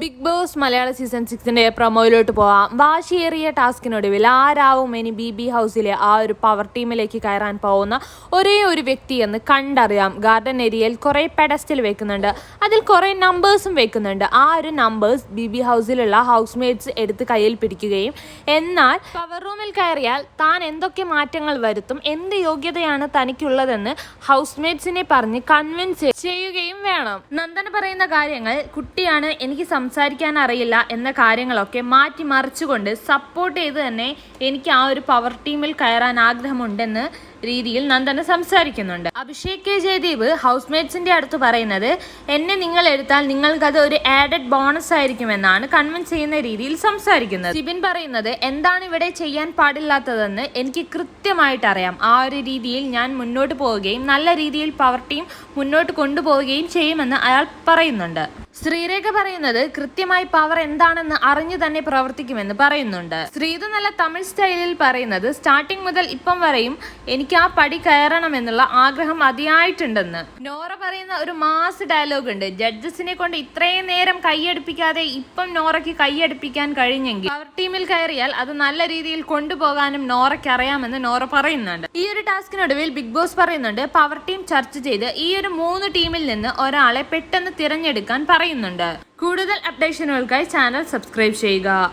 Big boss മലയാള season സിക്സിന്റെ പ്രൊമോയിലോട്ട് പോവാം. വാശിയേറിയ ടാസ്കിനൊടുവിൽ ആരാവും ഇനി ബി ബി ഹൗസിലെ ആ ഒരു പവർ ടീമിലേക്ക് കയറാൻ പോകുന്ന ഒരേ ഒരു വ്യക്തി എന്ന് കണ്ടറിയാം. ഗാർഡൻ ഏരിയയിൽ കുറേ പെഡസ്റ്റിൽ വെക്കുന്നുണ്ട്. അതിൽ കുറേ നമ്പേഴ്സും വെക്കുന്നുണ്ട്. ആ ഒരു നമ്പേഴ്സ് ബി ബി ഹൗസിലുള്ള ഹൗസ് മേറ്റ്സ് എടുത്ത് കയ്യിൽ പിടിക്കുകയും എന്നാൽ പവർ റൂമിൽ കയറിയാൽ താൻ എന്തൊക്കെ മാറ്റങ്ങൾ വരുത്തും എന്ത് യോഗ്യതയാണ് തനിക്കുള്ളതെന്ന് ഹൗസ് മേറ്റ്സിനെ പറഞ്ഞ് കൺവിൻസ് ചെയ്യുകയും വേണം. നന്ദന പറയുന്ന കാര്യങ്ങൾ കുട്ടിയാണ് എനിക്ക് സംസാരിക്കാൻ അറിയില്ല എന്ന കാര്യങ്ങളൊക്കെ മാറ്റി മറിച്ചുകൊണ്ട് സപ്പോർട്ട് ചെയ്ത് തന്നെ എനിക്ക് ആ ഒരു പവർ ടീമിൽ കയറാൻ ആഗ്രഹമുണ്ടെന്ന് രീതിയിൽ നന്ദന സംസാരിക്കുന്നുണ്ട്. അഭിഷേക് കെ. ജയദീപ് ഹൗസ് മേറ്റ്സിന്റെ അടുത്ത് പറയുന്നത് എന്നെ നിങ്ങൾ എടുത്താൽ നിങ്ങൾക്കത് ഒരു ആഡഡ് ബോണസ് ആയിരിക്കും എന്നാണ് കൺവിൻസ് ചെയ്യുന്ന രീതിയിൽ സംസാരിക്കുന്നത്. സിബിൻ പറയുന്നത് എന്താണ് ഇവിടെ ചെയ്യാൻ പാടില്ലാത്തതെന്ന് എനിക്ക് കൃത്യമായിട്ട് അറിയാം. ആ ഒരു രീതിയിൽ ഞാൻ മുന്നോട്ട് പോവുകയും നല്ല രീതിയിൽ പവർ ടീം മുന്നോട്ട് കൊണ്ടുപോവുകയും ചെയ്യുമെന്ന് അയാൾ പറയുന്നുണ്ട്. ശ്രീരേഖ പറയുന്നത് കൃത്യമായി പവർ എന്താണെന്ന് അറിഞ്ഞു തന്നെ പ്രവർത്തിക്കുമെന്ന് പറയുന്നുണ്ട്. ശ്രീതു നല്ല തമിഴ് സ്റ്റൈലിൽ പറയുന്നത് സ്റ്റാർട്ടിംഗ് മുതൽ ഇപ്പം വരെയും എനിക്ക് ആ പടി കയറണം എന്നുള്ള ആഗ്രഹം അതിയായിട്ടുണ്ടെന്ന്. നോറ പറയുന്ന ഒരു മാസ് ഡയലോഗ് ഉണ്ട്. ജഡ്ജസിനെ കൊണ്ട് ഇത്രയും നേരം കൈയടിപ്പിക്കാതെ ഇപ്പം നോറയ്ക്ക് കൈയടിപ്പിക്കാൻ കഴിഞ്ഞെങ്കിൽ അവർ ടീമിൽ കയറിയാൽ അത് നല്ല രീതിയിൽ കൊണ്ടുപോകാനും നോറയ്ക്ക് അറിയാമെന്ന് നോറ പറയുന്നുണ്ട്. ഈ ഒരു ടാസ്കിനൊടുവിൽ ബിഗ് ബോസ് പറയുന്നുണ്ട് പവർ ടീം ചർച്ച ചെയ്ത് ഈ ഒരു മൂന്ന് ടീമിൽ നിന്ന് ഒരാളെ പെട്ടെന്ന് തിരഞ്ഞെടുക്കാൻ പറയുന്നുണ്ട്. കൂടുതൽ അപ്ഡേഷനുകൾക്കായി ചാനൽ സബ്സ്ക്രൈബ് ചെയ്യുക.